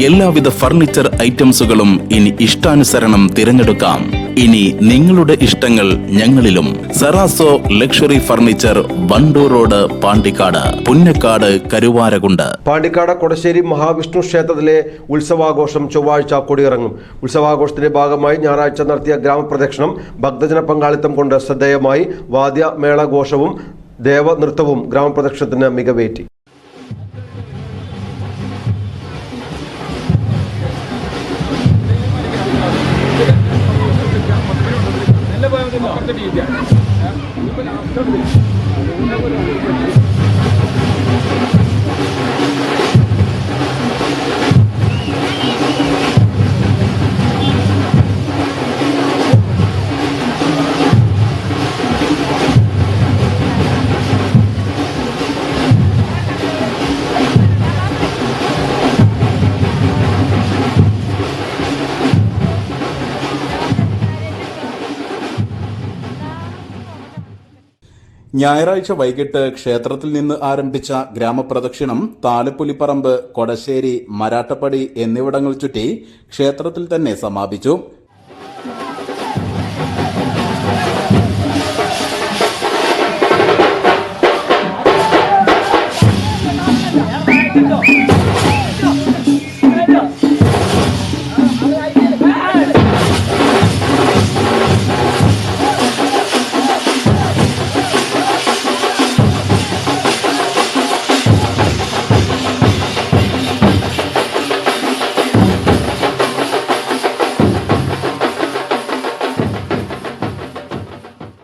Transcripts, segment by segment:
എല്ലാവിധ ഫർണിച്ചർ ഐറ്റംസുകളും ഇനി ഇഷ്ടാനുസരണം തിരഞ്ഞെടുക്കാം. ഇനി നിങ്ങളുടെ ഇഷ്ടങ്ങൾ ഞങ്ങളിലും. സെറാസോ luxury furniture Wandoor road Pandikkad Punnakkad Karuvarakundu. Pandikkad Kodassery Mahavishnu ക്ഷേത്രത്തിലെ ഉത്സവാഘോഷം ചൊവ്വാഴ്ച കൊടിയിറങ്ങും. ഉത്സവാഘോഷത്തിന്റെ ഭാഗമായി ഞായറാഴ്ച നടത്തിയ ഗ്രാമപ്രദക്ഷിണം ഭക്തജന പങ്കാളിത്തം കൊണ്ട് ശ്രദ്ധേയമായി വാദ്യ മേളഘോഷവും ദേവനൃത്തവും ഗ്രാമപ്രദക്ഷിണത്തിന് മികവേറ്റി. അപ്പുറത്തെ രീതിയാണ്. ഇപ്പം ലാസ്റ്റ് ഞായറാഴ്ച വൈകിട്ട് ക്ഷേത്രത്തിൽ നിന്ന് ആരംഭിച്ച ഗ്രാമപ്രദക്ഷിണം താലപ്പൊലിപ്പറമ്പ് കൊടശ്ശേരി മരാട്ടപ്പടി എന്നിവിടങ്ങൾ ചുറ്റി ക്ഷേത്രത്തിൽ തന്നെ സമാപിച്ചു.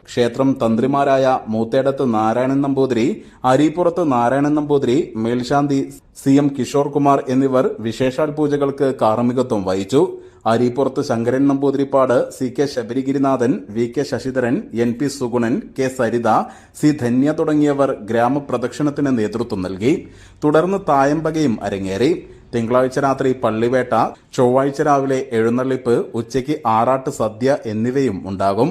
ക്ഷേത്രം തന്ത്രിമാരായ മൂത്തേടത്ത് നാരായണൻ നമ്പൂതിരി അരീപ്പുറത്ത് നാരായണൻ നമ്പൂതിരി മേൽശാന്തി സി എം കിഷോർ കുമാർ എന്നിവർ വിശേഷാൽ പൂജകൾക്ക് കാർമ്മികത്വം വഹിച്ചു. Areepurath Sankaran Namboothiripad C K Sabarigirinathan V K Sasidharan N P Sugunan K Saritha C Dhanya തുടങ്ങിയവർ ഗ്രാമപ്രദക്ഷിണത്തിന് നേതൃത്വം നൽകി. തുടർന്ന് തായമ്പകയും അരങ്ങേറി. തിങ്കളാഴ്ച രാത്രി പള്ളിവേട്ട ചൊവ്വാഴ്ച രാവിലെ എഴുന്നള്ളിപ്പ് ഉച്ചയ്ക്ക് ആറാട്ട് സദ്യ എന്നിവയും ഉണ്ടാകും.